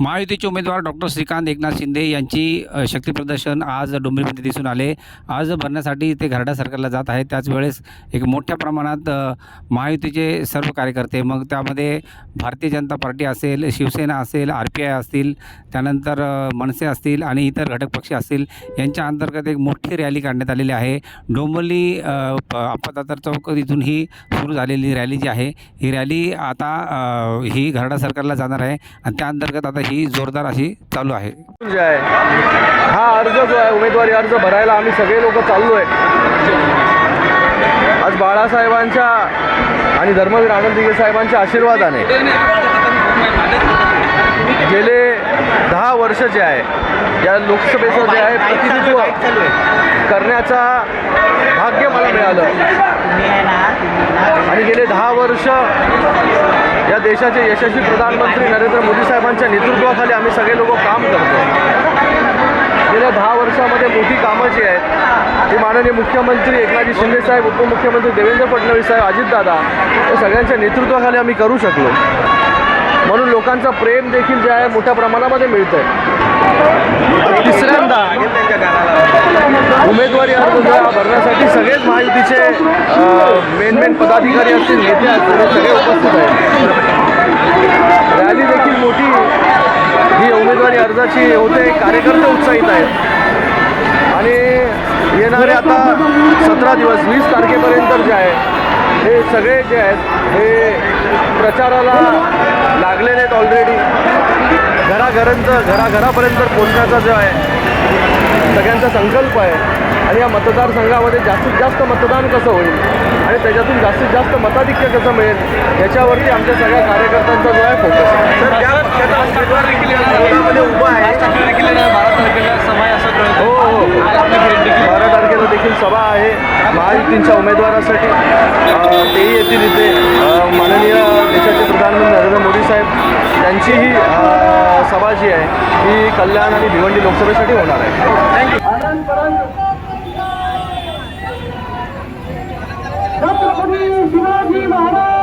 महायुतीचे उमेदवार डॉक्टर श्रीकांत एकनाथ शिंदे यांची शक्तीप्रदर्शन आज डोंबिवलीमध्ये दिसून आले. आज भरण्यासाठी ते घरडा सरकारला जात आहे त्याचवेळेस एक मोठ्या प्रमाणात महायुतीचे सर्व कार्यकर्ते मग त्यामध्ये भारतीय जनता पार्टी असेल शिवसेना असेल आर पी आय असतील त्यानंतर मनसे असतील आणि इतर घटक पक्ष असतील यांच्या अंतर्गत एक मोठी रॅली काढण्यात आलेली आहे. डोंबिवली आपदातर चौक इथून ही सुरू झालेली रॅली जी आहे ही रॅली आता ही घरडा सरकारला जाणार आहे. आणि त्या अंतर्गत आता ही जोरदार अशी चालू आहे. जे आहे हा अर्ज जो आहे उमेदवारी अर्ज भरायला आम्ही सगळे लोक चाललो आहे आज बाळासाहेबांच्या आणि धर्मवीर आनंद दिगे साहेबांच्या आशीर्वादाने गेले दहा वर्ष जे आहे या लोकसभेचं जे आहे प्रतिनिधित्व करण्याचा भाग्य मला मिळालं. आणि गेले दहा वर्ष या देशाचे यशस्वी प्रधानमंत्री नरेंद्र मोदी साहेबांच्या नेतृत्वाखाली आम्ही सगळे लोक काम करतो गेल्या दहा वर्षामध्ये मोठी कामं जी आहेत ती माननीय मुख्यमंत्री एकनाथजी शिंदे साहेब उपमुख्यमंत्री देवेंद्र फडणवीस साहेब अजितदादा या सगळ्यांच्या नेतृत्वाखाली आम्ही करू शकलो. म्हणून लोकांचं प्रेम देखील जे आहे मोठ्या प्रमाणामध्ये मिळतं आहे तिसऱ्यांदा उमेदवारी अर्ज भरण्यासाठी सगळेच महायुतीचे मेन मेन पदाधिकारी असतील नेते असतील सगळे उपस्थित आहेत रॅली देखील मोठी ही उमेदवारी होते कार्यकर्ते उत्साहित आहेत. आणि येणारे आता सतरा दिवस वीस तारखेपर्यंत जे आहे हे सगळे जे आहेत हे प्रचाराला लागलेले आहेत ऑलरेडी घराघरांचं घराघरापर्यंत पोचण्याचा जो आहे सगळ्यांचा संकल्प आहे. आणि या मतदारसंघामध्ये जास्तीत जास्त मतदान कसं होईल? आणि त्याच्यातून जास्तीत जास्त मताधिक्य कसं मिळेल? याच्यावरती आमच्या सगळ्या कार्यकर्त्यांचा जो आहे फोकस आहे उभा आहे हो हो हो. बारा तारखेला देखील सभा आहे. महायुतींच्या उमेदवारासाठी. तेही येतील इथे. माननीय देशाचे प्रधानमंत्री नरेंद्र मोदी साहेब यांची ही सभा जी आहे ही कल्याण आणि भिवंडी लोकसभेसाठी होणार आहे. Thank you Shivaji Maharaj!